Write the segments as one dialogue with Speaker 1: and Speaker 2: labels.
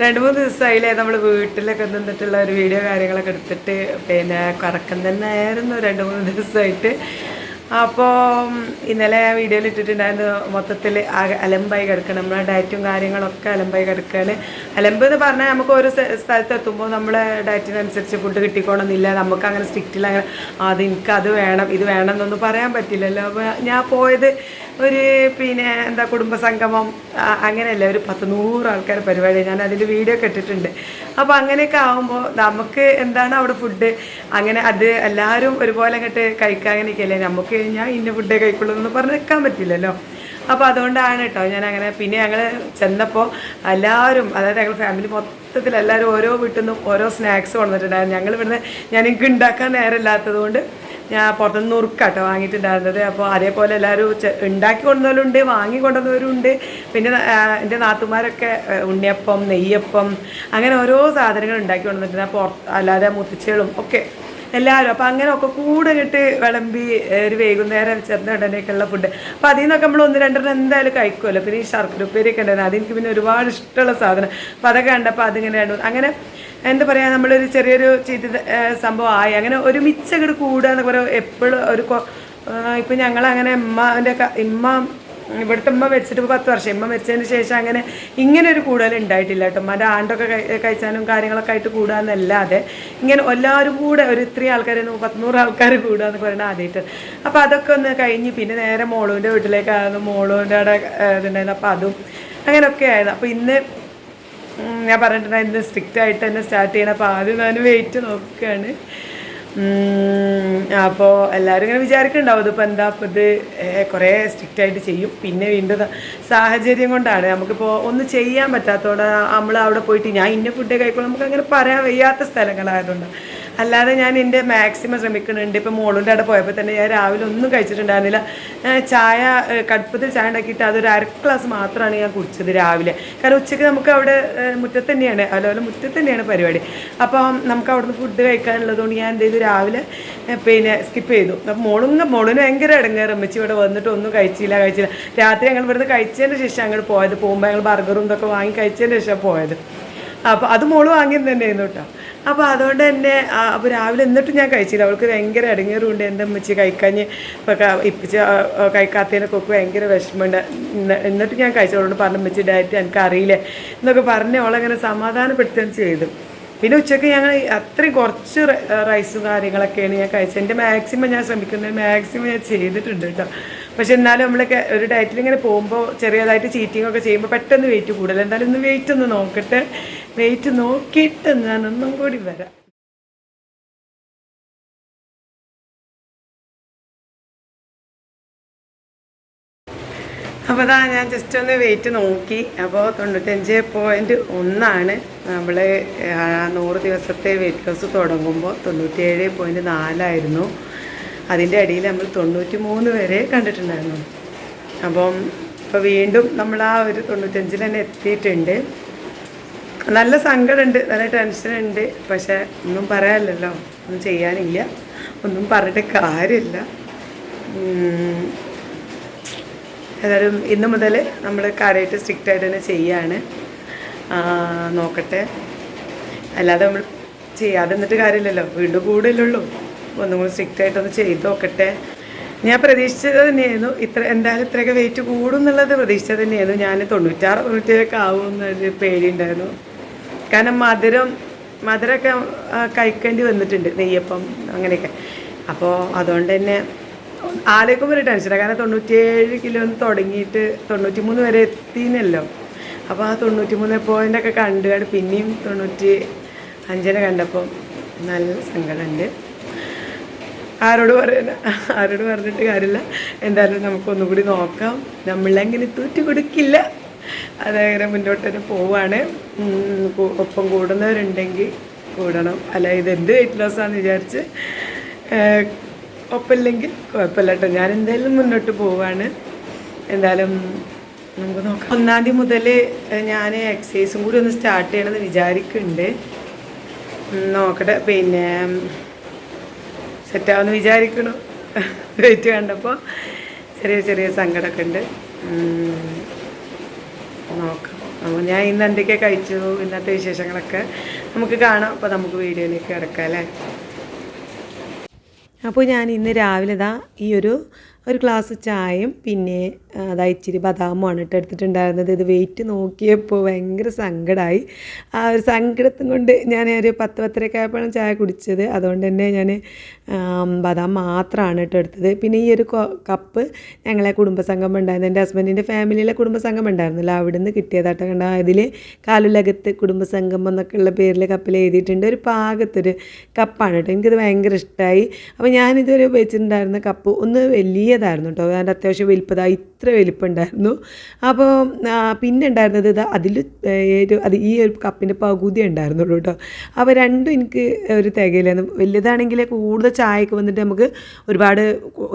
Speaker 1: രണ്ട് മൂന്ന് ദിവസമായില്ലേ നമ്മൾ വീട്ടിലൊക്കെ നിന്നിട്ടുള്ള ഒരു വീഡിയോ കാര്യങ്ങളൊക്കെ എടുത്തിട്ട് പിന്നെ കറക്കം തന്നെ ആയിരുന്നു. രണ്ട് മൂന്ന് ദിവസമായിട്ട് അപ്പോൾ ഇന്നലെ വീഡിയോയിൽ ഇട്ടിട്ടുണ്ടായിരുന്നു മൊത്തത്തിൽ അലമ്പായി കിടക്കണം നമ്മളെ ഡയറ്റും കാര്യങ്ങളൊക്കെ അലമ്പായി കിടക്കുകയാണ്. അലമ്പ് എന്ന് പറഞ്ഞാൽ നമുക്ക് ഒരു സ്ഥ- സ്ഥലത്ത് എത്തുമ്പോൾ നമ്മളെ ഡയറ്റിനനുസരിച്ച് ഫുഡ് കിട്ടിക്കോണമെന്നില്ല നമുക്ക് അങ്ങനെ സ്ട്രിക്റ്റിൽ അങ്ങനെ അത് എനിക്ക് അത് വേണം ഇത് വേണം എന്നൊന്നും പറയാൻ പറ്റില്ലല്ലോ. അപ്പോൾ ഞാൻ പോയത് ഒരു പിന്നെ എന്താ കുടുംബസംഗമം അങ്ങനെയല്ല ഒരു പത്ത് നൂറ് ആൾക്കാർ പരിപാടി. ഞാൻ അതിന്റെ വീഡിയോ കെട്ടിട്ടുണ്ട് അപ്പോൾ അങ്ങനെയൊക്കെ ആകുമ്പോൾ നമുക്ക് എന്താണ് അവിടെ ഫുഡ് അങ്ങനെ അത് എല്ലാവരും ഒരുപോലെ അങ്ങോട്ട് കഴിക്കാൻ അങ്ങനെയൊക്കെയല്ലേ നമുക്ക് ഞാൻ ഇന്ന ഫുഡേ കഴിക്കുള്ളൂ എന്ന് പറഞ്ഞ് നിൽക്കാൻ പറ്റില്ലല്ലോ. അപ്പോൾ അതുകൊണ്ടാണ് കേട്ടോ ഞാൻ അങ്ങനെ പിന്നെ ഞങ്ങൾ ചെന്നപ്പോൾ എല്ലാവരും അതായത് ഞങ്ങൾ ഫാമിലി മൊത്തത്തിൽ എല്ലാവരും ഓരോ വീട്ടിൽ നിന്നും ഓരോ സ്നാക്സ് കൊണ്ടുവന്നിട്ടുണ്ടായിരുന്നു. ഞങ്ങൾ ഇവിടുന്ന് ഞാൻ എനിക്ക് ഉണ്ടാക്കാൻ നേരമില്ലാത്തത് കൊണ്ട് ഞാൻ പുറത്തുനിന്ന് നുറുക്കാട്ടോ വാങ്ങിയിട്ടുണ്ടായിരുന്നത്. അപ്പോൾ അതേപോലെ എല്ലാവരും ഉണ്ടാക്കി കൊണ്ടുവന്നവരുണ്ട് വാങ്ങി കൊണ്ടുവന്നവരുണ്ട്. പിന്നെ എന്റെ നാത്തുമാരൊക്കെ ഉണ്ണിയപ്പം നെയ്യപ്പം അങ്ങനെ ഓരോ സാധനങ്ങൾ ഉണ്ടാക്കി കൊണ്ടുവന്നിട്ടുണ്ട്. അല്ലാതെ മുത്തിച്ചകളും ഒക്കെ എല്ലാവരും. അപ്പോൾ അങ്ങനെ ഒക്കെ കൂടെ കിട്ട് വിളമ്പി ഒരു വൈകുന്നേരം ചേർന്ന ഉടനെയൊക്കെയുള്ള ഫുഡ് അപ്പോൾ അതിൽ നിന്നൊക്കെ നമ്മൾ ഒന്ന് രണ്ടെണ്ണം എന്തായാലും കഴിക്കുമല്ലോ പിന്നെ ഈ ശർക്കര ഉപ്പേരിയൊക്കെ ഉണ്ടായിരുന്നു. അതെനിക്ക് പിന്നെ ഒരുപാട് ഇഷ്ടമുള്ള സാധനം. അപ്പോൾ അതൊക്കെ കണ്ടപ്പോൾ അതിങ്ങനെ രണ്ടു അങ്ങനെ എന്താ പറയുക നമ്മളൊരു ചെറിയൊരു ചീത്ത സംഭവം ആയി അങ്ങനെ ഒരു മിച്ചങ്ങട് കൂടുക എന്നൊക്കെ പറയുക എപ്പോഴും ഒരു ഇപ്പം ഞങ്ങളങ്ങനെ ഉമ്മാന്റെ ഇമ്മ ഇവിടുത്തെ ഉമ്മ വെച്ചിട്ട് പത്ത് വർഷം. ഉമ്മ വെച്ചതിന് ശേഷം അങ്ങനെ ഇങ്ങനെ ഒരു കൂടുതൽ ഉണ്ടായിട്ടില്ല കേട്ടോ. ഉമ്മന്റെ ആണ്ടൊക്കെ കഴിച്ചാലും കാര്യങ്ങളൊക്കെ ആയിട്ട് കൂടാന്നല്ലാതെ ഇങ്ങനെ എല്ലാവരും കൂടെ ഒരു ഇത്രയും ആൾക്കാർ പത്തുനൂറ് ആൾക്കാർ കൂടുക എന്ന് പറയുന്നത് ആദ്യമായിട്ട് അപ്പോൾ അതൊക്കെ ഒന്ന് കഴിഞ്ഞ് പിന്നെ നേരെ മോളുവിന്റെ വീട്ടിലേക്കായിരുന്നു മോളുവിന്റെ അവിടെ ഇതുണ്ടായിരുന്നു. അപ്പോൾ അതും അങ്ങനെയൊക്കെ ആയിരുന്നു. അപ്പോൾ ഇന്ന് ഞാൻ പറഞ്ഞിട്ടുണ്ടായിരുന്നു സ്ട്രിക്റ്റ് ആയിട്ട് തന്നെ സ്റ്റാർട്ട് ചെയ്യണം. അപ്പോൾ ആദ്യം ഞാൻ വെയിറ്റ് നോക്കുകയാണ് അപ്പോൾ എല്ലാവരും ഇങ്ങനെ വിചാരിക്കുന്നുണ്ടാവും. ഇതിപ്പോൾ എന്താ അപ്പോൾ ഇത് കുറേ സ്ട്രിക്റ്റ് ആയിട്ട് ചെയ്യും. പിന്നെ വീണ്ടും സാഹചര്യം കൊണ്ടാണ്. നമുക്കിപ്പോൾ ഒന്നും ചെയ്യാൻ പറ്റാത്തതുകൊണ്ട് നമ്മൾ അവിടെ പോയിട്ട് ഞാൻ ഇന്ന ഫുഡ് കഴിക്കുമ്പോൾ നമുക്ക് അങ്ങനെ പറയാൻ വയ്യാത്ത സ്ഥലങ്ങളായതുകൊണ്ട്. അല്ലാതെ ഞാൻ എന്റെ മാക്സിമം ശ്രമിക്കുന്നുണ്ട്. ഇപ്പോൾ മോളുടെ അവിടെ പോയപ്പോൾ തന്നെ ഞാൻ രാവിലെ ഒന്നും കഴിച്ചിട്ടുണ്ടായിരുന്നില്ല. ചായ കടുപ്പത്തിൽ ചായ ഉണ്ടാക്കിയിട്ട് അതൊരു അര ഗ്ലാസ് മാത്രമാണ് ഞാൻ കുടിച്ചത് രാവിലെ. കാരണം ഉച്ചയ്ക്ക് നമുക്ക് അവിടെ മുറ്റത്ത് തന്നെയാണ്. അതുപോലെ മുറ്റത്ത് തന്നെയാണ് പരിപാടി. അപ്പം നമുക്ക് അവിടുന്ന് ഫുഡ് കഴിക്കാനുള്ളതുകൊണ്ട് ഞാൻ എന്ത് ചെയ്തു? രാവിലെ പിന്നെ സ്കിപ്പ് ചെയ്തു. അപ്പം മോളും മോളിന് ഭയങ്കര ഇടങ്ങേറ്. അമ്മച്ചി ഇവിടെ വന്നിട്ട് ഒന്നും കഴിച്ചില്ല കഴിച്ചില്ല. രാത്രി ഞങ്ങൾ ഇവിടുന്ന് കഴിച്ചതിന് ശേഷം അങ്ങോട്ട് പോയത്. പോകുമ്പോൾ ഞങ്ങൾ ബർഗറും ഇതൊക്കെ വാങ്ങി കഴിച്ചതിന് ശേഷം പോയത്. അപ്പോൾ അത് മോൾ വാങ്ങിയത് തന്നെയായിരുന്നു കേട്ടോ. അപ്പോൾ അതുകൊണ്ട് തന്നെ അപ്പോൾ രാവിലെ എന്നിട്ടും ഞാൻ കഴിച്ചില്ല. അവൾക്ക് ഭയങ്കര ഇടങ്ങേറുണ്ട് എന്റെ അമ്മച്ചി കഴിക്കാഞ്ഞ് ഇപ്പോൾ ഇപ്പിച്ച് കഴിക്കാത്തതിനൊക്കെ ഒക്കെ ഭയങ്കര വിഷമമുണ്ട്. എന്നിട്ട് ഞാൻ കഴിച്ചവളോട് പറഞ്ഞു അമ്മച്ചി ഡയറ്റ് എനിക്ക് അറിയില്ല എന്നൊക്കെ പറഞ്ഞ് അവളങ്ങനെ സമാധാനപ്പെടുത്തുകയും ചെയ്തു. പിന്നെ ഉച്ചയ്ക്ക് ഞങ്ങൾ അത്രയും കുറച്ച് റൈസും കാര്യങ്ങളൊക്കെയാണ് ഞാൻ കഴിച്ചത്. എന്റെ മാക്സിമം ഞാൻ ശ്രമിക്കുന്നത് മാക്സിമം ഞാൻ ചെയ്തിട്ടുണ്ട് കേട്ടോ. പക്ഷെ എന്നാലും നമ്മളൊക്കെ ഒരു ഡയറ്റിൽ ഇങ്ങനെ പോകുമ്പോൾ ചെറിയതായിട്ട് ചീറ്റിംഗ് ഒക്കെ ചെയ്യുമ്പോൾ പെട്ടെന്ന് വെയിറ്റ് കൂടുതൽ. എന്തായാലും ഒന്ന് വെയിറ്റ് ഒന്ന് നോക്കട്ടെ. വെയിറ്റ് നോക്കിയിട്ട് ഞാൻ ഒന്നും കൂടി വരാം. അപ്പോൾ അതാ ഞാൻ ജസ്റ്റ് ഒന്ന് വെയിറ്റ് നോക്കി. അപ്പോൾ തൊണ്ണൂറ്റഞ്ച് പോയിന്റ് ഒന്നാണ്. നമ്മൾ നൂറ് ദിവസത്തെ വെയിറ്റ് ലോസ് തുടങ്ങുമ്പോൾ തൊണ്ണൂറ്റിയേഴ് പോയിന്റ് നാലായിരുന്നു. അതിന്റെ അടിയിൽ നമ്മൾ തൊണ്ണൂറ്റി മൂന്ന് വരെ കണ്ടിട്ടുണ്ടായിരുന്നു. അപ്പം ഇപ്പോൾ വീണ്ടും നമ്മൾ ആ ഒരു തൊണ്ണൂറ്റഞ്ചിൽ തന്നെ എത്തിയിട്ടുണ്ട്. നല്ല സങ്കടമുണ്ട് നല്ല ടെൻഷനുണ്ട്. പക്ഷേ ഒന്നും പറയാനില്ലല്ലോ ഒന്നും ചെയ്യാനില്ല ഒന്നും പറഞ്ഞിട്ട് കാര്യമില്ല. ഏതായാലും ഇന്ന് മുതൽ നമ്മൾ കാര്യമായിട്ട് സ്ട്രിക്റ്റ് ആയിട്ട് തന്നെ ചെയ്യാണ്. നോക്കട്ടെ. അല്ലാതെ നമ്മൾ ചെയ്യാതെ നിന്നിട്ട് കാര്യമില്ലല്ലോ വീണ്ടും കൂടുതലുള്ളൂ ഒന്നും കൂടി സ്ട്രിക്റ്റ് ആയിട്ടൊന്ന് ചെയ്ത് നോക്കട്ടെ. ഞാൻ പ്രതീക്ഷിച്ചത് തന്നെയായിരുന്നു. ഇത്ര എന്തായാലും ഇത്രയൊക്കെ വെയിറ്റ് കൂടും എന്നുള്ളത് പ്രതീക്ഷിച്ചത് തന്നെയായിരുന്നു. ഞാൻ തൊണ്ണൂറ്റാറ് തൊണ്ണൂറ്റേഴൊക്കെ ആവും എന്നൊരു പേടിയുണ്ടായിരുന്നു. കാരണം മധുരം മധുരമൊക്കെ കഴിക്കേണ്ടി വന്നിട്ടുണ്ട് നെയ്യപ്പം അങ്ങനെയൊക്കെ. അപ്പോൾ അതുകൊണ്ട് തന്നെ ആലോചിക്കുമ്പോൾ ഒരു ടെൻഷനാണ് കാരണം തൊണ്ണൂറ്റിയേഴ് കിലോ ഒന്ന് തുടങ്ങിയിട്ട് തൊണ്ണൂറ്റി മൂന്ന് വരെ എത്തിയെന്നല്ലോ. അപ്പോൾ ആ തൊണ്ണൂറ്റി മൂന്ന് പോയിന്റൊക്കെ കണ്ടുകാണ് പിന്നെയും തൊണ്ണൂറ്റി അഞ്ചിനെ കണ്ടപ്പോൾ നല്ല സങ്കടമുണ്ട്. ആരോട് പറയുന്ന? ആരോട് പറഞ്ഞിട്ട് കാര്യമില്ല. എന്തായാലും നമുക്കൊന്നും കൂടി നോക്കാം. നമ്മളെങ്ങനെ തൂറ്റി കൊടുക്കില്ല അതങ്ങനെ മുന്നോട്ട് തന്നെ പോവാണ് ഒപ്പം കൂടുന്നവരുണ്ടെങ്കിൽ കൂടണം. അല്ല ഇത് എന്ത് വെയിറ്റ് ലോസ് ആണെന്ന് വിചാരിച്ച് ഒപ്പമില്ലെങ്കിൽ കുഴപ്പമില്ല കേട്ടോ. ഞാൻ എന്തായാലും മുന്നോട്ട് പോവാണ്. എന്തായാലും നമുക്ക് നോക്കാം. ഒന്നാം തീയതി മുതൽ ഞാൻ എക്സസൈസും കൂടി ഒന്ന് സ്റ്റാർട്ട് ചെയ്യണമെന്ന് വിചാരിക്കുന്നുണ്ട് നോക്കട്ടെ. പിന്നെ സെറ്റാവെന്ന് വിചാരിക്കണു. വെയിറ്റ് കണ്ടപ്പോൾ ചെറിയ ചെറിയ സങ്കടമൊക്കെ ഉണ്ട് നോക്കാം. അപ്പോൾ ഞാൻ ഇന്ന് എന്തൊക്കെ കഴിച്ചു. ഇന്നത്തെ വിശേഷങ്ങളൊക്കെ നമുക്ക് കാണാം. അപ്പോൾ നമുക്ക് വീഡിയോയിലേക്ക് കിടക്കാം അല്ലേ? അപ്പോൾ ഞാൻ ഇന്ന് രാവിലെ ഇതാ ഈ ഒരു ഒരു ഗ്ലാസ് ചായയും പിന്നെ അതായത് അതാ ഇച്ചിരി ബദാമുമാണ് ഇട്ട് എടുത്തിട്ടുണ്ടായിരുന്നത്. ഇത് വെയിറ്റ് നോക്കിയപ്പോൾ ഭയങ്കര സങ്കടമായി ആ ഒരു സങ്കടത്തും കൊണ്ട് ഞാൻ ഒരു പത്ത് പത്തരയൊക്കെ ആയപ്പോഴാണ് ചായ കുടിച്ചത്. അതുകൊണ്ട് തന്നെ ഞാൻ ബദാം മാത്രമാണ് കേട്ടോ എടുത്തത്. പിന്നെ ഈ ഒരു കപ്പ് ഞങ്ങളെ കുടുംബസംഗമം ഉണ്ടായിരുന്നു. എന്റെ ഹസ്ബൻഡിന്റെ ഫാമിലിയിലെ കുടുംബസംഗമം ഉണ്ടായിരുന്നല്ലോ. അവിടെ നിന്ന് കിട്ടിയതാട്ടോ. കണ്ട? അതിൽ കാലുലകത്ത് കുടുംബസംഗമം എന്നൊക്കെ ഉള്ള പേരിൽ കപ്പിൽ എഴുതിയിട്ടുണ്ട്. ഒരു പാകത്തൊരു കപ്പാണ് കേട്ടോ. എനിക്കത് ഭയങ്കര ഇഷ്ടമായി അപ്പോൾ ഞാനിതുവരെ ഉപയോഗിച്ചിട്ടുണ്ടായിരുന്ന കപ്പ് ഒന്ന് വലിയതായിരുന്നു കേട്ടോ. അതിന്റെ അത്യാവശ്യം വലിപ്പത ഇത്ര വലിപ്പമുണ്ടായിരുന്നു അപ്പോൾ പിന്നെ ഉണ്ടായിരുന്നത് ഇത് അതിൽ അത് ഈ ഒരു കപ്പിന്റെ പകുതി ഉണ്ടായിരുന്നുള്ളൂ കേട്ടോ അപ്പോൾ രണ്ടും എനിക്ക് ഒരു തികയില്ലായിരുന്നു. വലുതാണെങ്കിൽ കൂടുതൽ ചായയൊക്കെ വന്നിട്ട് നമുക്ക് ഒരുപാട്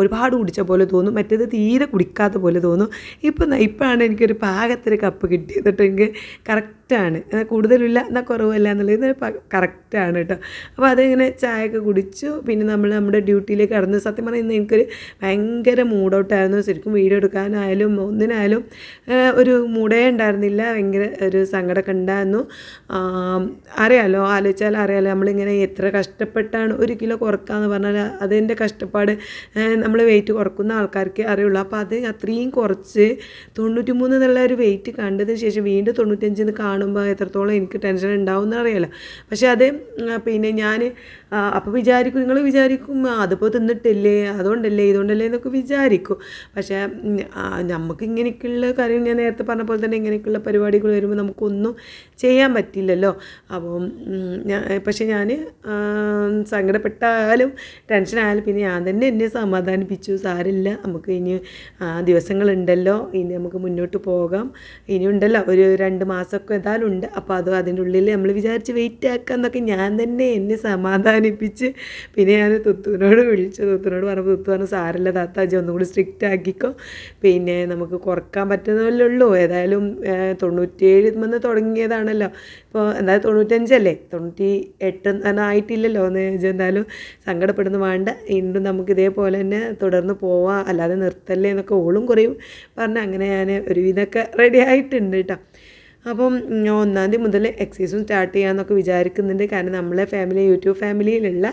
Speaker 1: ഒരുപാട് കുടിച്ച പോലെ തോന്നും. മറ്റേത് തീരെ കുടിക്കാത്ത പോലെ തോന്നും. ഇപ്പം ഇപ്പോഴാണ് എനിക്കൊരു പാകത്തിന് കപ്പ് കിട്ടിയത് കേട്ടോ എനിക്ക് കറക്റ്റാണ് കൂടുതലില്ല എന്നാൽ കുറവല്ല എന്നുള്ളത് കറക്റ്റാണ് കേട്ടോ അപ്പോൾ അതിങ്ങനെ ചായയൊക്കെ കുടിച്ചു. പിന്നെ നമ്മൾ നമ്മുടെ ഡ്യൂട്ടിയിലേക്ക് കടന്നു സത്യം പറഞ്ഞാൽ ഇന്ന് എനിക്കൊരു ഭയങ്കര മൂഡൗട്ടായിരുന്നു ശരിക്കും വീഡിയോ എടുക്കാനായാലും ഒന്നിനായാലും ഒരു മൂടേ ഉണ്ടായിരുന്നില്ല. ഭയങ്കര ഒരു സങ്കടമൊക്കെ ഉണ്ടായിരുന്നു. അറിയാലോ ആലോചിച്ചാൽ അറിയാലോ നമ്മളിങ്ങനെ എത്ര കഷ്ടപ്പെട്ടാണ് ഒരു കിലോ കുറക്കാന്ന് പറഞ്ഞാൽ അതിന്റെ കഷ്ടപ്പാട് നമ്മൾ വെയിറ്റ് കുറക്കുന്ന ആൾക്കാർക്ക് അറിയുള്ളൂ. അപ്പോൾ അത് അത്രയും കുറച്ച് തൊണ്ണൂറ്റി മൂന്ന് എന്നുള്ള ഒരു വെയിറ്റ് കണ്ടതിന് ശേഷം വീണ്ടും തൊണ്ണൂറ്റഞ്ചിന്ന് കാണുമ്പോൾ എത്രത്തോളം എനിക്ക് ടെൻഷൻ ഉണ്ടാവും എന്ന് അറിയാലോ. പക്ഷേ അത് പിന്നെ ഞാൻ അപ്പോൾ വിചാരിക്കും നിങ്ങൾ വിചാരിക്കും "ആ, അതിപ്പോൾ തിന്നിട്ടില്ലേ അതുകൊണ്ടല്ലേ ഇതുകൊണ്ടല്ലേ എന്നൊക്കെ വിചാരിക്കും. പക്ഷേ നമുക്ക് ഇങ്ങനെയൊക്കെയുള്ള കാര്യം ഞാൻ നേരത്തെ പറഞ്ഞ പോലെ തന്നെ ഇങ്ങനെയൊക്കെയുള്ള പരിപാടികൾ വരുമ്പോൾ നമുക്കൊന്നും ചെയ്യാൻ പറ്റില്ലല്ലോ. അപ്പം ഞാൻ പക്ഷേ ഞാൻ സങ്കടപ്പെട്ടാലും ടെൻഷനായാലും പിന്നെ ഞാൻ തന്നെ എന്നെ സമാധാനിപ്പിച്ചു. സാരില്ല നമുക്ക് ഇനി ദിവസങ്ങളുണ്ടല്ലോ. ഇനി നമുക്ക് മുന്നോട്ട് പോകാം. ഇനി ഉണ്ടല്ലോ ഒരു രണ്ട് മാസമൊക്കെ ഏതായാലും ഉണ്ട്. അപ്പോൾ അത് അതിന്റെ ഉള്ളിൽ നമ്മൾ വിചാരിച്ച് വെയിറ്റ് ആക്കാന്നൊക്കെ ഞാൻ തന്നെ എന്നെ സമാധാനിപ്പിച്ച് പിന്നെ ഞാൻ തുത്തുവിനോട് വിളിച്ചു. തുത്തുവിനോട് പറഞ്ഞപ്പോൾ തുത്തു പറഞ്ഞു സാരില്ല താത്താജി ഒന്നും കൂടി സ്ട്രിക്റ്റ് ആക്കിക്കോ. പിന്നെ നമുക്ക് കുറയ്ക്കാൻ പറ്റുന്നതല്ലേ ഉള്ളൂ. ഏതായാലും തൊണ്ണൂറ്റിയേഴ് വന്ന് തുടങ്ങിയതാണല്ലോ. ഇപ്പോൾ എന്തായാലും തൊണ്ണൂറ്റഞ്ചല്ലേ? തൊണ്ണൂറ്റി എട്ട് ആയിട്ടില്ലല്ലോ എന്ന് ചോദിച്ചാൽ എന്തായാലും സങ്കടപ്പെടുന്നു. വേണ്ട. വീണ്ടും നമുക്ക് ഇതേപോലെ തന്നെ തുടർന്ന് പോവാം. അല്ലാതെ നിർത്തല്ലേ എന്നൊക്കെ ഓളും കുറയും. പറഞ്ഞ് അങ്ങനെ ഞാൻ ഒരുവിധമൊക്കെ റെഡി ആയിട്ടുണ്ട് കേട്ടോ അപ്പം ഒന്നാം തീയതി മുതൽ എക്സസൈസും സ്റ്റാർട്ട് ചെയ്യാമെന്നൊക്കെ വിചാരിക്കുന്നുണ്ട്. കാരണം നമ്മളെ ഫാമിലി യൂട്യൂബ് ഫാമിലിയിലുള്ള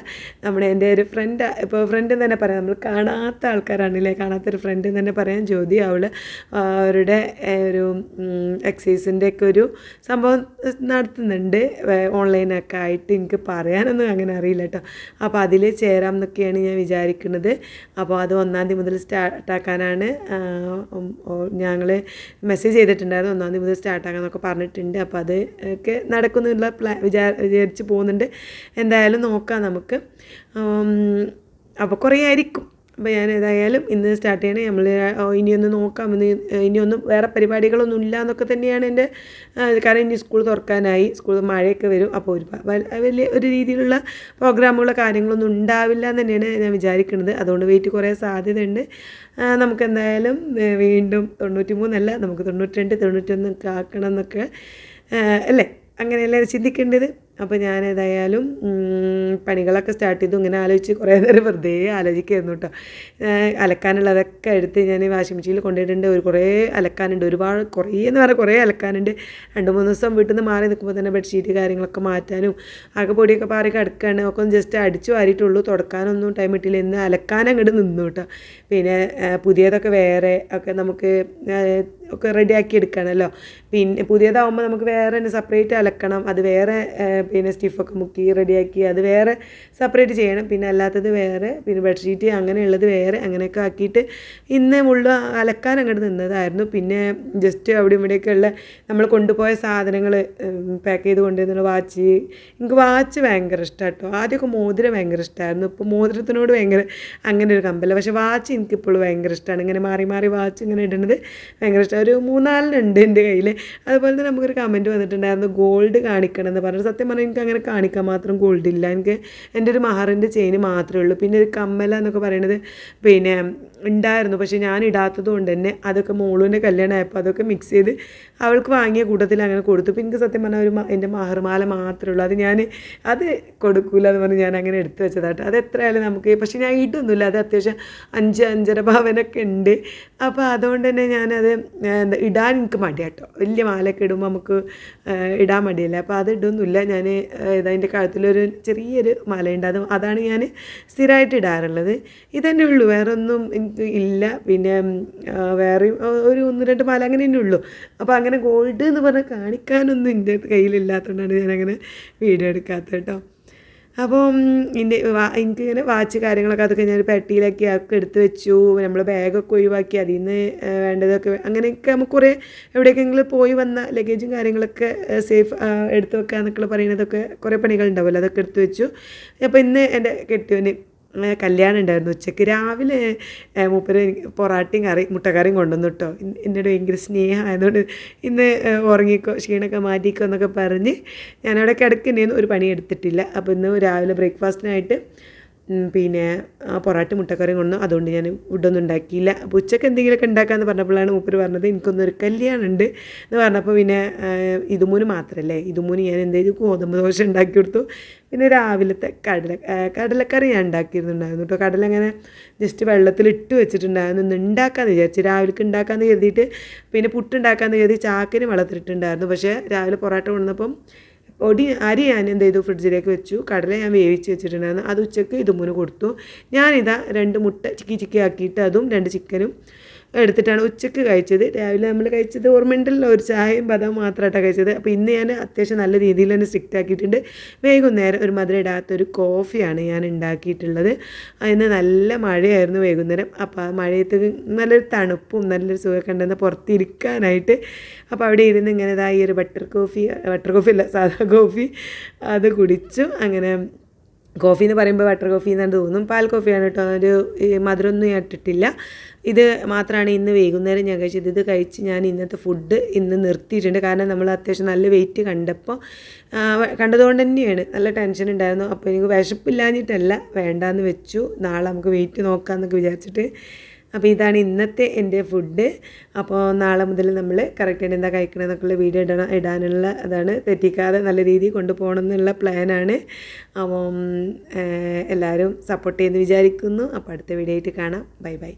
Speaker 1: നമ്മുടെ എന്റെ ഒരു ഫ്രണ്ട് ഇപ്പോൾ ഫ്രണ്ട് തന്നെ പറയാം. നമ്മൾ കാണാത്ത ആൾക്കാരാണല്ലേ? കാണാത്തൊരു ഫ്രണ്ട് തന്നെ പറയാം. ജ്യോതി അവൾ അവരുടെ ഒരു എക്സസൈസിന്റെ ഒക്കെ ഒരു സംഭവം നടത്തുന്നുണ്ട്. ഓൺലൈനൊക്കെ ആയിട്ട് എനിക്ക് പറയാനൊന്നും അങ്ങനെ അറിയില്ല കേട്ടോ അപ്പോൾ അതിൽ ചേരാം എന്നൊക്കെയാണ് ഞാൻ വിചാരിക്കുന്നത് അപ്പോൾ അത് ഒന്നാം തീയതി മുതൽ സ്റ്റാർട്ടാക്കാനാണ് ഞങ്ങൾ മെസ്സേജ് ചെയ്തിട്ടുണ്ടായിരുന്നു. ഒന്നാം തീയതി മുതൽ സ്റ്റാർട്ടാക്കാന്നൊക്കെ പറഞ്ഞിട്ടുണ്ട്. അപ്പോൾ അത് ഒക്കെ നടക്കുന്നുള്ള പ്ലാ വിചാ വിചാരിച്ച് പോകുന്നുണ്ട്. എന്തായാലും നോക്കാം നമുക്ക്. അപ്പോൾ കുറേ ആയിരിക്കും. അപ്പോൾ ഞാൻ ഏതായാലും ഇന്ന് സ്റ്റാർട്ട് ചെയ്യണേ. നമ്മൾ ഇനിയൊന്ന് നോക്കാം. ഇന്ന് ഇനിയൊന്നും വേറെ പരിപാടികളൊന്നും ഇല്ല എന്നൊക്കെ തന്നെയാണ് എന്റെ കാരണം ഇനി സ്കൂൾ തുറക്കാനായി. സ്കൂൾ മഴയൊക്കെ വരും. അപ്പോൾ ഒരു വലിയ ഒരു രീതിയിലുള്ള പ്രോഗ്രാമുകളോ കാര്യങ്ങളൊന്നും ഉണ്ടാവില്ല എന്ന് തന്നെയാണ് ഞാൻ വിചാരിക്കുന്നത് അതുകൊണ്ട് വെയിറ്റ് കുറേ സാധ്യതയുണ്ട്. നമുക്ക് എന്തായാലും വീണ്ടും തൊണ്ണൂറ്റി മൂന്നല്ല നമുക്ക് തൊണ്ണൂറ്റി രണ്ട് തൊണ്ണൂറ്റൊന്ന് ആക്കണം എന്നൊക്കെ അല്ലേ? അങ്ങനെയല്ലേ ചിന്തിക്കേണ്ടത്? അപ്പോൾ ഞാൻ ഏതായാലും പണികളൊക്കെ സ്റ്റാർട്ട് ചെയ്തു. ഇങ്ങനെ ആലോചിച്ച് കുറേ നേരം വെറുതെ ആലോചിക്കായിരുന്നു കേട്ടോ അലക്കാനുള്ളതൊക്കെ എടുത്ത് ഞാൻ വാഷിംഗ് മെഷീനിൽ കൊണ്ടുപോയിട്ടുണ്ട് ഒരു കുറേ അലക്കാനുണ്ട്. ഒരുപാട് കുറേ എന്ന് പറഞ്ഞാൽ കുറേ അലക്കാനുണ്ട്. രണ്ട് മൂന്ന് ദിവസം വീട്ടിൽ നിന്ന് മാറി നിൽക്കുമ്പോൾ തന്നെ ബെഡ്ഷീറ്റ് കാര്യങ്ങളൊക്കെ മാറ്റാനും ആകെ പൊടിയൊക്കെ പാറി കിടക്കുകയാണ് ഒക്കെ ഒന്ന് ജസ്റ്റ് അടിച്ചു വാരിയിട്ടുള്ളൂ. തുടക്കാനൊന്നും ടൈം കിട്ടിയില്ല ഇന്ന് അലക്കാൻ അങ്ങോട്ട് നിന്നു കേട്ടോ പിന്നെ പുതിയതൊക്കെ വേറെ ഒക്കെ നമുക്ക് ഒക്കെ റെഡിയാക്കി എടുക്കണമല്ലോ പിന്നെ പുതിയതാവുമ്പോൾ നമുക്ക് വേറെ തന്നെ സെപ്പറേറ്റ് അലക്കണം. അത് വേറെ പിന്നെ സ്റ്റിഫൊക്കെ മുക്കി റെഡിയാക്കി അത് വേറെ സെപ്പറേറ്റ് ചെയ്യണം. പിന്നെ അല്ലാത്തത് വേറെ പിന്നെ ബെഡ്ഷീറ്റ് അങ്ങനെയുള്ളത് വേറെ അങ്ങനെയൊക്കെ ആക്കിയിട്ട് ഇന്ന് മുള്ള അലക്കാൻ അങ്ങോട്ട് നിന്നതായിരുന്നു. പിന്നെ ജസ്റ്റ് അവിടെ ഇവിടെയൊക്കെ ഉള്ള നമ്മൾ കൊണ്ടുപോയ സാധനങ്ങൾ പാക്ക് ചെയ്ത് കൊണ്ടുവന്നുള്ള വാച്ച്. എനിക്ക് വാച്ച് ഭയങ്കര ഇഷ്ടമാണ് കേട്ടോ ആദ്യമൊക്കെ മോതിരം ഭയങ്കര ഇഷ്ടമായിരുന്നു ഇപ്പോൾ മോതിരത്തിനോട് ഭയങ്കര അങ്ങനെ ഒരു കമ്പല്ല. പക്ഷേ വാച്ച് എനിക്കിപ്പോൾ ഭയങ്കര ഇഷ്ടമാണ് ഇങ്ങനെ മാറി മാറി വാച്ച് ഇങ്ങനെ ഇടുന്നത് ഭയങ്കര ഇഷ്ടമാണ് ഒരു മൂന്നാലിനുണ്ട് എന്റെ കയ്യിൽ അതുപോലെ തന്നെ നമുക്കൊരു കമന്റ് വന്നിട്ടുണ്ടായിരുന്നു ഗോൾഡ് കാണിക്കണം എന്ന് പറഞ്ഞു സത്യം പറഞ്ഞാൽ എനിക്ക് അങ്ങനെ കാണിക്കാൻ മാത്രം ഗോൾഡ് ഇല്ല. എനിക്ക് എന്റെ ഒരു മഹറിന്റെ ചെയിന് മാത്രമേ ഉള്ളൂ. പിന്നെ ഒരു കമ്മല എന്നൊക്കെ പറയുന്നത് പിന്നെ ഉണ്ടായിരുന്നു. പക്ഷേ ഞാൻ ഇടാത്തത് കൊണ്ട് തന്നെ അതൊക്കെ മോളുവിന്റെ കല്യാണം ആയപ്പോൾ അതൊക്കെ മിക്സ് ചെയ്ത് അവൾക്ക് വാങ്ങിയ കൂട്ടത്തിൽ അങ്ങനെ കൊടുത്തു. പിന്നെ എനിക്ക് സത്യം പറഞ്ഞാൽ ഒരു എന്റെ മഹർമാല മാത്രമേ ഉള്ളൂ. അത് ഞാൻ അത് കൊടുക്കില്ല എന്ന് പറഞ്ഞ് ഞാൻ അങ്ങനെ എടുത്തു വെച്ചതാട്ടോ. അത് എത്രയായാലും നമുക്ക് പക്ഷേ ഞാൻ ഇടൊന്നുമില്ല അത് അത്യാവശ്യം അഞ്ച് അഞ്ചര പവനൊക്കെ ഉണ്ട്. അപ്പോൾ അതുകൊണ്ട് തന്നെ ഞാനത് എന്താ ഇടാൻ എനിക്ക് മടിയാട്ടോ വലിയ മാലയൊക്കെ ഇടുമ്പോൾ നമുക്ക് ഇടാൻ മടിയല്ലേ? അപ്പോൾ അത് ഇടുന്നില്ല. ഞാൻ അതിന്റെ കഴുത്തിലൊരു ചെറിയൊരു മാലയുണ്ട്. അത് അതാണ് ഞാൻ സ്ഥിരമായിട്ട് ഇടാറുള്ളത്. ഇതന്നെ ഉള്ളൂ. വേറൊന്നും എനിക്ക് ഇല്ല. പിന്നെ വേറെ ഒരു ഒന്ന് രണ്ട് മാല അങ്ങനെ തന്നെ ഉള്ളൂ. അപ്പോൾ അങ്ങനെ ഗോൾഡ് എന്ന് പറഞ്ഞാൽ കാണിക്കാനൊന്നും എന്റെ കയ്യിലില്ലാത്തതുകൊണ്ടാണ് ഞാനങ്ങനെ വീഡിയോ എടുക്കാത്തത് കേട്ടോ. അപ്പം എന്റെ എനിക്കിങ്ങനെ വാച്ച് കാര്യങ്ങളൊക്കെ അതൊക്കെ ഞാൻ പെട്ടിയിലൊക്കെ ഒക്കെ എടുത്ത് വെച്ചു. നമ്മൾ ബാഗൊക്കെ ഒഴിവാക്കി അതിൽ നിന്ന് വേണ്ടതൊക്കെ അങ്ങനെയൊക്കെ നമുക്ക് കുറേ എവിടേക്കെങ്കിലും പോയി വന്ന ലഗേജും കാര്യങ്ങളൊക്കെ സേഫ് എടുത്ത് വെക്കുക എന്നൊക്കെ പറയുന്നതൊക്കെ കുറേ പണികളുണ്ടാവുമല്ലോ അതൊക്കെ എടുത്ത് വെച്ചു. അപ്പോൾ ഇന്ന് എന്റെ കെട്ടിയവന് കല്യാണം ഉണ്ടായിരുന്നു. ഉച്ചയ്ക്ക് രാവിലെ മൂപ്പര് പൊറാട്ടയും കറി മുട്ടക്കറിയും കൊണ്ടുവന്നു കേട്ടോ എന്നോട് ഭയങ്കര സ്നേഹമായതുകൊണ്ട് ഇന്ന് ഉറങ്ങിക്കോ ക്ഷീണമൊക്കെ മാറ്റിക്കോ എന്നൊക്കെ പറഞ്ഞ് ഞാനവിടെ കിടക്കുന്നേന്ന് ഒരു പണി എടുത്തിട്ടില്ല. അപ്പോൾ ഇന്ന് രാവിലെ ബ്രേക്ക്ഫാസ്റ്റിനായിട്ട് പിന്നെ പൊറാട്ട മുട്ടക്കറിയും കൊണ്ടു അതുകൊണ്ട് ഞാൻ ഫുഡൊന്നും ഉണ്ടാക്കിയില്ല. അപ്പോൾ ഉച്ചയ്ക്ക് എന്തെങ്കിലുമൊക്കെ ഉണ്ടാക്കാമെന്ന് പറഞ്ഞപ്പോഴാണ് മൂപ്പര് പറഞ്ഞത് എനിക്കൊന്നൊരു കല്യാണം ഉണ്ട് എന്ന് പറഞ്ഞപ്പോൾ പിന്നെ ഇതുമൂന് മാത്രമല്ലേ ഇതുമൂന് ഞാൻ എന്ത് ചെയ്തു? ഗോതമ്പ് ദോശ ഉണ്ടാക്കി കൊടുത്തു. പിന്നെ രാവിലത്തെ കടല കടലക്കറി ഞാൻ ഉണ്ടാക്കിയിരുന്നുണ്ടായിരുന്നു കേട്ടോ. കടല അങ്ങനെ ജസ്റ്റ് വെള്ളത്തിൽ ഇട്ട് വെച്ചിട്ടുണ്ടായിരുന്നു. ഇന്ന് ഉണ്ടാക്കാമെന്ന് വിചാരിച്ചു രാവിലേക്ക് ഉണ്ടാക്കാമെന്ന് കരുതിയിട്ട് പിന്നെ പുട്ടുണ്ടാക്കാമെന്ന് കരുതി ചാക്കിന് വെള്ളത്തിലിട്ടുണ്ടായിരുന്നു. പക്ഷേ രാവിലെ പൊറോട്ട കൊണ്ടുവന്നപ്പം പൊടി അരി ഞാൻ എന്ത് ചെയ്തു? ഫ്രിഡ്ജിലേക്ക് വെച്ചു. കടല ഞാൻ വേവിച്ച് വെച്ചിട്ടുണ്ടായിരുന്നു. അത് ഉച്ചയ്ക്ക് ഇതുമൂന്ന് കൊടുത്തു. ഞാനിതാ രണ്ട് മുട്ട ചിക്കി ചിക്കി ആക്കിയിട്ട് അതും രണ്ട് ചിക്കനും എടുത്തിട്ടാണ് ഉച്ചയ്ക്ക് കഴിച്ചത്. രാവിലെ നമ്മൾ കഴിച്ചത് ഓർമ്മയുണ്ടല്ലോ ഒരു ചായയും ബദാം മാത്രമായിട്ടാണ് കഴിച്ചത്. അപ്പോൾ ഇന്ന് ഞാൻ അത്യാവശ്യം നല്ല രീതിയിൽ തന്നെ സ്ട്രിക്റ്റ് ആക്കിയിട്ടുണ്ട്. വൈകുന്നേരം ഒരു മധുരം ഇടാത്തൊരു കോഫിയാണ് ഞാൻ ഉണ്ടാക്കിയിട്ടുള്ളത്. അതിന് നല്ല മഴയായിരുന്നു വൈകുന്നേരം. അപ്പോൾ ആ മഴയത്ത് നല്ലൊരു തണുപ്പും നല്ലൊരു സുഖമൊക്കെ ഉണ്ടെന്ന് പുറത്തിരിക്കാനായിട്ട്. അപ്പോൾ അവിടെ ഇരുന്ന് ഇങ്ങനെ ഇതാ ഒരു ബട്ടർ കോഫി ബട്ടർ കോഫി അല്ല സാധാ കോഫി അത് കുടിച്ചു. അങ്ങനെ കോഫി എന്ന് പറയുമ്പോൾ ബട്ടർ കോഫി എന്നാണ് തോന്നും പാൽ കോഫിയാണ് കേട്ടോ. ഒരു മധുരമൊന്നും ഇട്ടിട്ടില്ല. ഇത് മാത്രമാണ് ഇന്ന് വൈകുന്നേരം ഞാൻ കഴിച്ചത്. ഇത് കഴിച്ച് ഞാൻ ഇന്നത്തെ ഫുഡ് ഇന്ന് നിർത്തിയിട്ടുണ്ട്. കാരണം നമ്മൾ അത്യാവശ്യം നല്ല വെയിറ്റ് കണ്ടപ്പോൾ കണ്ടതുകൊണ്ട് തന്നെയാണ്. നല്ല ടെൻഷൻ ഉണ്ടായിരുന്നു. അപ്പോൾ എനിക്ക് വിശപ്പില്ലാഞ്ഞിട്ടല്ല വേണ്ടാന്ന് വെച്ചു. നാളെ നമുക്ക് വെയിറ്റ് നോക്കാമെന്നൊക്കെ വിചാരിച്ചിട്ട് അപ്പോൾ ഇതാണ് ഇന്നത്തെ എന്റെ ഫുഡ്. അപ്പോൾ നാളെ മുതൽ നമ്മൾ കറക്റ്റായിട്ട് എന്താ കഴിക്കണം എന്നൊക്കെയുള്ള വീഡിയോ ഇടണം ഇടാനുള്ള അതാണ് തെറ്റിക്കാതെ നല്ല രീതിയിൽ കൊണ്ടുപോകണം എന്നുള്ള പ്ലാനാണ് അപ്പം എല്ലാവരും സപ്പോർട്ട് ചെയ്യുമെന്ന് വിചാരിക്കുന്നു. അപ്പോൾ അടുത്ത വീഡിയോ ആയിട്ട് കാണാം. Bye bye